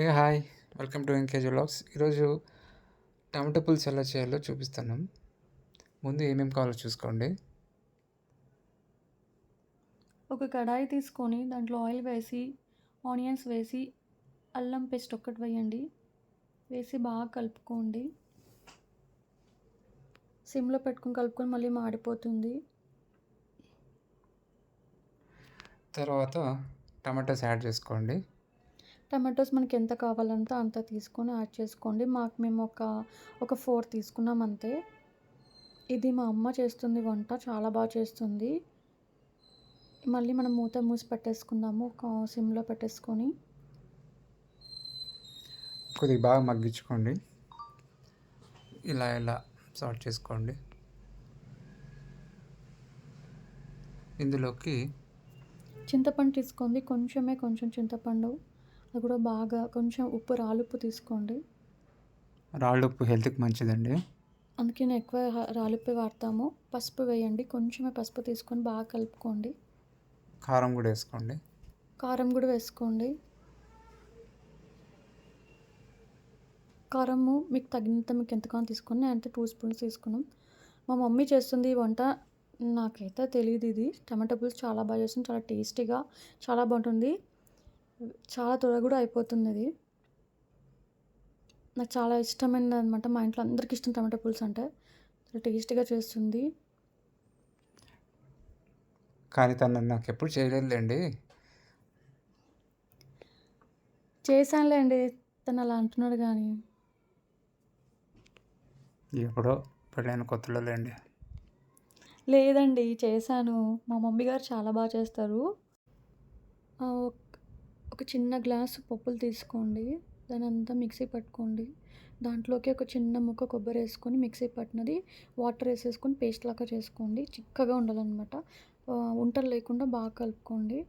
A hi welcome to NKG vlogs ఈరోజు tomato పులుసు ఎలా చేయాలో చూపిస్తున్నాం ముందు ఏమేమి కావాలో చూసుకోండి. ఒక కడాయి తీసుకొని దాంట్లో ఆయిల్ వేసి ఆనియన్స్ వేసి అల్లం పేస్ట్ ఒక్కటి వేయండి. వేసి బాగా కలుపుకోండి. సిమ్లో పెట్టుకొని కలుపుకొని మళ్ళీ మాడిపోతుంది. తర్వాత టమాటోస్ యాడ్ చేసుకోండి. టమాటోస్ మనకి ఎంత కావాలంటే అంత తీసుకొని యాడ్ చేసుకోండి. మాకు మేము ఒక ఒక ఫోర్ తీసుకున్నాం అంతే. ఇది మా అమ్మ చేస్తుంది వంట చాలా బాగా చేస్తుంది. మళ్ళీ మనం మూత మూసి పెట్టేసుకుందాము ఒక సిమ్లో పెట్టేసుకొని. కొద్దిగా బాగా మగ్గించుకోండి. ఇలా ఇలా సార్ట్ చేసుకోండి. ఇందులోకి చింతపండు తీసుకోండి. కొంచెమే కొంచెం చింతపండు. అది కూడా బాగా కొంచెం ఉప్పు రాలుప్పు తీసుకోండి. రాళ్ళుప్పు హెల్త్కి మంచిదండి. అందుకే నేను ఎక్కువ రాలుప్పే వాడతాము. పసుపు వేయండి. కొంచెమే పసుపు తీసుకొని బాగా కలుపుకోండి. కారం కూడా వేసుకోండి. కారం కూడా వేసుకోండి. కారము మీకు తగినంత మీకు ఎంత కావాలో తీసుకొని అంటే టూ స్పూన్స్ తీసుకున్నాం. మా మమ్మీ చేస్తుంది ఈ వంట. నాకైతే తెలియదు ఇది. టమాటో పులుసు చాలా బాగా చేస్తుంది. చాలా టేస్టీగా చాలా బాగుంటుంది. చాలా త్వరగా కూడా అయిపోతుంది ఇది నాకు చాలా ఇష్టమైనది అనమాట మా ఇంట్లో అందరికి ఇష్టం టమాటో పులుసు అంటే. చాలా టేస్టీగా చేస్తుంది. కానీ తను నాకు ఎప్పుడు చేయలేదులేండి. చేశానులేండి. తను అలా అంటున్నాడు కానీ. ఎప్పుడో పెళ్ళైన కొత్తలో లేండి లేదండి చేశాను. మా మమ్మీ గారు చాలా బాగా చేస్తారు. ఒక- చిన్న గ్లాసు పప్పులు తీసుకోండి దాని అంతా మిక్సీ పట్టుకోండి. దాంట్లోకి ఒక చిన్న ముక్క కొబ్బరి వేసుకొని మిక్సీ పట్టినది వాటర్ వేసేసుకొని పేస్ట్ లాగా చేసుకోండి. చిక్కగా ఉండాలన్నమాట. ఉంటలు లేకుండా బాగా కలుపుకోండి.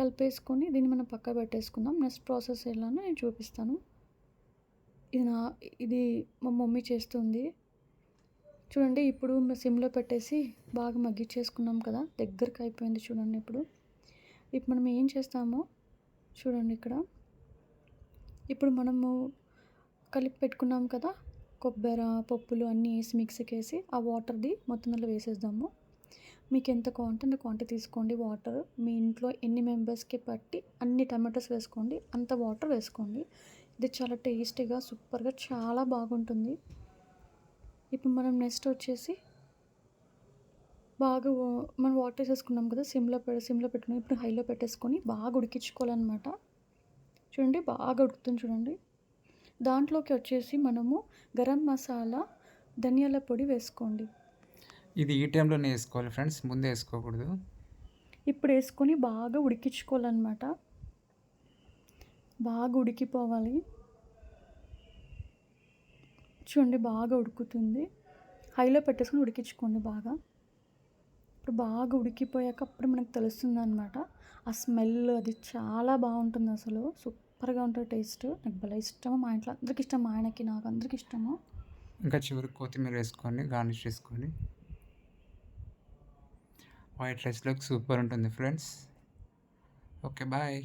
కలిపేసుకొని దీన్ని మనం పక్క పెట్టేసుకుందాం. నెక్స్ట్ ప్రాసెస్ ఎలానో నేను చూపిస్తాను. ఇది నా ఇది మా మమ్మీ చేస్తుంది. చూడండి ఇప్పుడు సిమ్లో పెట్టేసి బాగా మగ్గిచ్చేసుకున్నాం కదా దగ్గరకు అయిపోయింది చూడండి ఇప్పుడు. ఇప్పుడు మనం ఏం చేస్తామో చూడండి ఇక్కడ. ఇప్పుడు మనము కలిపి పెట్టుకున్నాం కదా కొబ్బరి పప్పులు అన్నీ వేసి మిక్సీకి వేసి ఆ వాటర్ది మొత్తం దాంట్లో వేసేద్దాము. మీకు ఎంత క్వాంటిటీ అంత క్వాంటిటీ తీసుకోండి వాటర్ మీ ఇంట్లో ఎన్ని మెంబర్స్కి పట్టి అన్ని టమాటోస్ వేసుకోండి అంత వాటర్ వేసుకోండి. ఇది చాలా టేస్టీగా సూపర్గా చాలా బాగుంటుంది. ఇప్పుడు మనం నెక్స్ట్ వచ్చేసి బాగా మనం వాటర్ వేసేసుకున్నాం కదా సిమ్లో సిమ్లో పెట్టుకుని ఇప్పుడు హైలో పెట్టేసుకొని బాగా ఉడికించుకోవాలన్నమాట. చూడండి బాగా ఉడుకుతుంది చూడండి. దాంట్లోకి వచ్చేసి మనము గరం మసాలా ధనియాల పొడి వేసుకోండి. ఇది ఈ టైంలోనే వేసుకోవాలి ఫ్రెండ్స్ ముందే వేసుకోకూడదు. ఇప్పుడు వేసుకొని బాగా ఉడికించుకోవాలన్నమాట. బాగా ఉడికిపోవాలి. చూడండి బాగా ఉడుకుతుంది. హైలో పెట్టేసుకొని ఉడికించుకోండి బాగా. ఇప్పుడు బాగా ఉడికిపోయాక అప్పుడు మనకు తెలుస్తుంది అనమాట ఆ స్మెల్ అది చాలా బాగుంటుంది అసలు. సూపర్గా ఉంటుంది టేస్ట్. నాకు భలే ఇష్టము మా ఇంట్లో అందరికి ఇష్టం. మా ఆయనకి నాకు అందరికి ఇష్టము. ఇంకా చివరికి కొత్తిమీర వేసుకొని గార్నిష్ చేసుకొని. వైట్ రైస్లోకి సూపర్ ఉంటుంది ఫ్రెండ్స్. Okay bye.